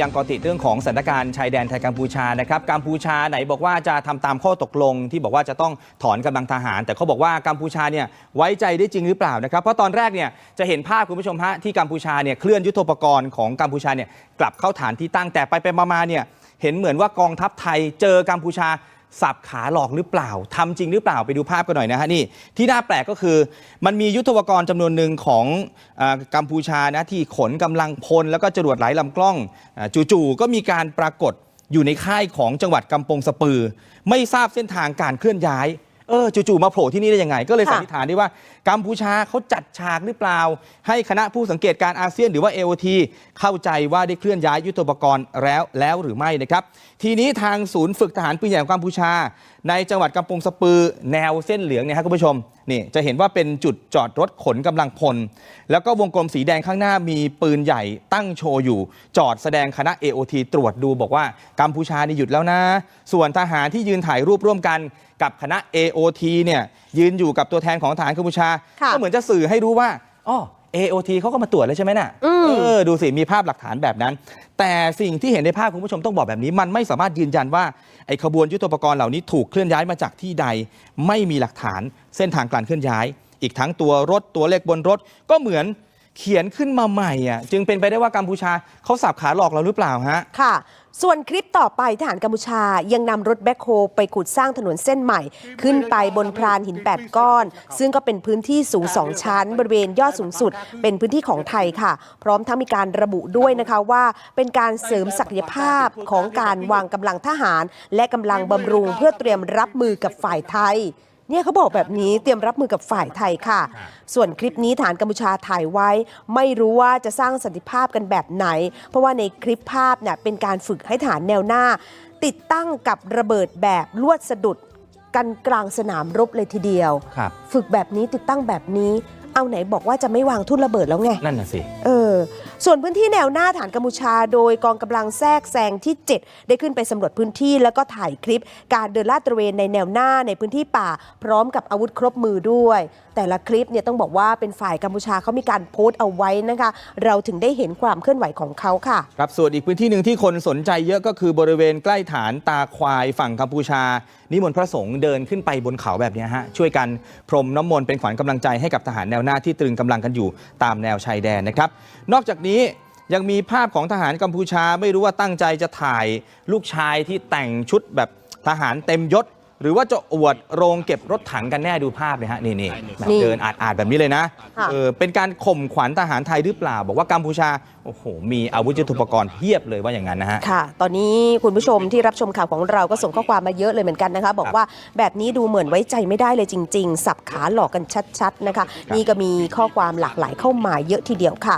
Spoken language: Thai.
ยังกติดเรื่องของสถานการณ์ชายแดนไทยกัมพูชานะครับกัมพูชาไหนบอกว่าจะทำตามข้อตกลงที่บอกว่าจะต้องถอนกำลังทหาร แต่เขาบอกว่ากัมพูชาเนี่ยไว้ใจได้จริงหรือเปล่านะครับเพราะตอนแรกเนี่ยจะเห็นภาพคุณผู้ชมฮะที่กัมพูชาเนี่ยเคลื่อนยุทโธปกรณ์ของกัมพูชาเนี่ยกลับเข้าฐานที่ตั้งแต่ไปไปมาๆเนี่ยเห็นเหมือนว่ากองทัพไทยเจอกัมพูชา สับขาหลอกหรือเปล่าทำจริงหรือเปล่าไปดูภาพกันหน่อยนะฮะนี่ที่น่าแปลกก็คือ มันมียุทธวกรณ์จำนวนหนึ่งของอกัมพูชานะที่ขนกำลังพล แล้วก็จรวดหลายลำกล้องอจู่ๆก็มีการปรากฏอยู่ในค่ายของจังหวัดกำปงสปือ ไม่ทราบเส้นทางการเคลื่อนย้าย เออจู่ๆมาโผล่ที่นี่ได้ยังไง ก็เลยค่ะสันนิษฐานได้ว่ากัมพูชาเขาจัดฉากหรือเปล่า ให้คณะผู้สังเกตการอาเซียนหรือว่า AOT เข้าใจว่าได้เคลื่อนย้ายยุทโธปกรณ์แล้วแล้วหรือไม่นะครับ ทีนี้ทางศูนย์ฝึกทหารปืนใหญ่ของกัมพูชา ในจังหวัดกำปงสปือแนวเส้นเหลืองเนี่ยครับคุณผู้ชม นี่จะเห็นว่าเป็นจุดจอดรถขนกำลังพล แล้วก็วงกลมสีแดงข้างหน้ามีปืนใหญ่ตั้งโชว์อยู่ จอดแสดงคณะ AOT ตรวจดูบอกว่ากัมพูชานี่หยุดแล้วนะ ส่วนทหารที่ยืนถ่ายรูปร่วมกันกับคณะ AOT เนี่ยยืนอยู่กับตัวแทนของทหารกัมพูชาค่ะก็เหมือนจะสื่อให้รู้ว่าอ๋อ AOT เขาก็มาตรวจแล้วใช่ไหมน่ะอืมเออดูสิมีภาพหลักฐานแบบนั้น แต่สิ่งที่เห็นในภาพคุณผู้ชมต้องบอกแบบนี้ มันไม่สามารถยืนยันว่าไอ้ขบวนยุทโธปกรณ์เหล่านี้ถูกเคลื่อนย้ายมาจากที่ใด ไม่มีหลักฐานเส้นทางการเคลื่อนย้าย อีกทั้งตัวรถตัวเลขบนรถก็เหมือน เขียนขึ้นมาใหม่อะจึงเป็นไปได้ว่ากัมพูชาเขาสับขาหลอกเราหรือเปล่าฮะ ค่ะ ส่วนคลิปต่อไปทหารกัมพูชายังนำรถแบ็คโฮไปขุดสร้างถนนเส้นใหม่ ขึ้นไปบนพรานหิน 8 ก้อน ซึ่งก็เป็นพื้นที่สูง2ชั้น บริเวณยอดสูงสุด เป็นพื้นที่ของไทยค่ะ พร้อมทั้งมีการระบุด้วยนะคะว่า เป็นการเสริมศักยภาพของการวางกำลังทหาร และกำลังบำรุงเพื่อเตรียมรับมือกับฝ่ายไทย เนี่ยเขาบอกแบบนี้เตรียมรับมือกับฝ่ายไทยค่ะ ส่วนคลิปนี้ฐานกัมพูชาถ่ายไว้ ไม่รู้ว่าจะสร้างสันติภาพกันแบบไหน เพราะว่าในคลิปภาพเนี่ยเป็นการฝึกให้ฐานแนวหน้า ติดตั้งกับระเบิดแบบลวดสะดุดกันกลางสนามรบเลยทีเดียว ครับ ฝึกแบบนี้ติดตั้งแบบนี้ เอาไหนบอกว่าจะไม่วางทุ่นระเบิดแล้วไง นั่นน่ะสิ เออส่วนพื้นที่แนวหน้าฐานกัมพูชา โดยกองกำลังแทรกแซงที่ 7 ได้ขึ้นไปสำรวจพื้นที่แล้วก็ถ่ายคลิป การเดินลาดตระเวนในแนวหน้าในพื้นที่ป่า พร้อมกับอาวุธครบมือด้วย แต่ละคลิปเนี่ยต้องบอกว่าเป็นฝ่ายกัมพูชาเขามีการโพสต์เอาไว้นะคะ เราถึงได้เห็นความเคลื่อนไหวของเขาค่ะครับส่วนอีกพื้นที่หนึ่งที่คนสนใจเยอะก็คือบริเวณใกล้ฐานตาควายฝั่งกัมพูชา นิมนต์พระสงฆ์เดินขึ้นไปบนเขาแบบนี้ฮะช่วยกันพรมน้ำมนต์เป็นขวัญกำลังใจให้กับทหารแนวหน้าที่ตรึงกำลังกันอยู่ตามแนวชายแดนนะครับนอกจากนี้ยังมีภาพของทหารกัมพูชาไม่รู้ว่าตั้งใจจะถ่ายลูกชายที่แต่งชุดแบบทหารเต็มยศ หรือว่าจะอวดโรงเก็บรถถังกันแน่ดูภาพเลยฮะนี่นี่แบบนี่เดินอาดๆแบบนี้เลยนะค่ะเออเป็นการข่มขวัญทหารไทยหรือเปล่า บอกว่ากัมพูชาโอ้โหมีอาวุธยุทโธปกรณ์เพียบเลยว่าอย่างนั้นนะฮะค่ะ ตอนนี้คุณผู้ชมที่รับชมข่าวของเราก็ส่งข้อความมาเยอะเลยเหมือนกันนะคะ บอกว่าแบบนี้ดูเหมือนไว้ใจไม่ได้เลยจริง ๆ สับขาหลอกกันชัด ๆ นะคะ นี่ก็มีข้อความหลากหลายเข้ามาเยอะทีเดียวค่ะ